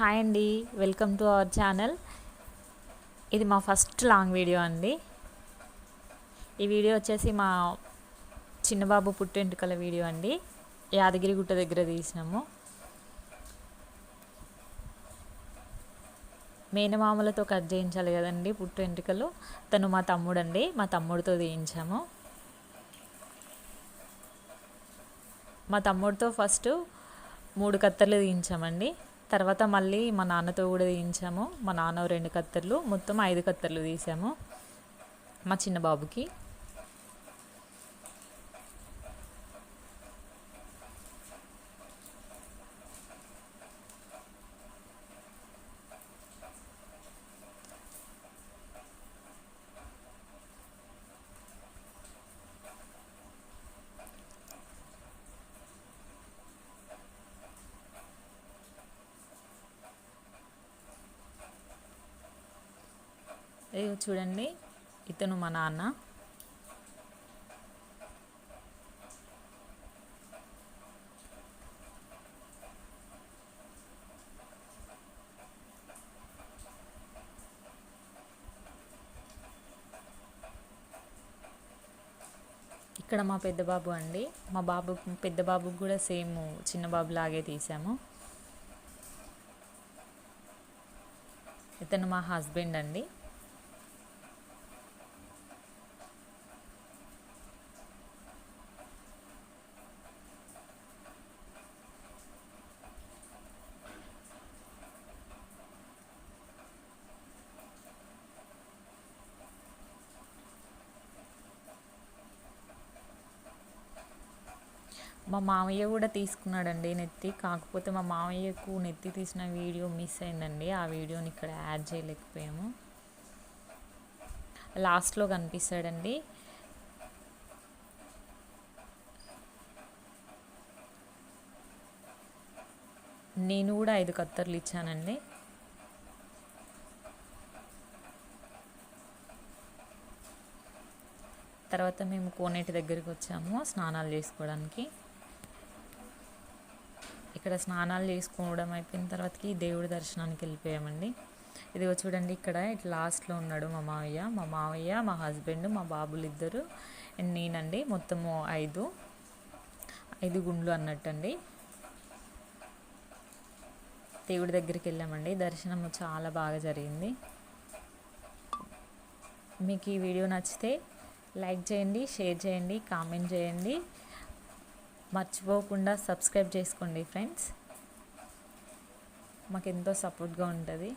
Hi అండి. Welcome to our channel. ఇది మా ఫస్ట్ లాంగ్ వీడియో అండి. ఈ వీడియో వచ్చేసి మా చిన్నబాబు పుట్టెంటుకల వీడియో అండి. యాదగిరిగుట్ట దగ్గర తీసినాము. మేనమామలతో కట్ చేయించాలి కదండి పుట్టు వెంట్రుకలు తను మా తమ్ముడండి. మా తమ్ముడితో తీయించాము. మా తమ్ముడితో ఫస్ట్ మూడు కత్తర్లు తీయించామండి. తర్వాత మళ్ళీ మా నాన్నతో కూడా తీయించాము. మా నాన్న రెండు కత్తెర్లు మొత్తం ఐదు కత్తెర్లు తీసాము. మా చిన్న బాబుకి. చూడండి. ఇతను మా నాన్న. ఇక్కడ మా పెద్ద బాబు అండి. మా బాబు పెద్ద బాబుకి కూడా సేమ్ చిన్న బాబు లాగే తీసాము. ఇతను మా హస్బెండ్ అండి. మా మామయ్య కూడా తీసుకున్నాడండి నెత్తి. కాకపోతే మా మామయ్యకు నెత్తి తీసిన వీడియో మిస్ అయిందండి. ఆ వీడియోని ఇక్కడ యాడ్ చేయలేకపోయాము. లాస్ట్లో కనిపిస్తాడండి. నేను కూడా ఐదు కత్తర్లు ఇచ్చానండి. తర్వాత మేము కోనేటి దగ్గరికి వచ్చాము స్నానాలు చేసుకోవడానికి. ఇక్కడ స్నానాలు చేసుకోవడం అయిపోయిన తర్వాతకి దేవుడి దర్శనానికి వెళ్ళిపోయామండి. ఇదిగో చూడండి ఇక్కడ ఇట్లా లాస్ట్లో ఉన్నాడు మా మావయ్య. మా మావయ్య మా హస్బెండ్ మా బాబులు ఇద్దరు అండ్ నేనండి. మొత్తము ఐదు ఐదు గుండ్లు అన్నట్టండి. దేవుడి దగ్గరికి వెళ్ళామండి. దర్శనం చాలా బాగా జరిగింది. మీకు ఈ వీడియో నచ్చితే లైక్ చేయండి షేర్ చేయండి కామెంట్ చేయండి. మర్చిపోకుండా సబ్స్క్రైబ్ చేసుకోండి ఫ్రెండ్స్. మాకు ఎంతో సపోర్ట్గా ఉంటుంది.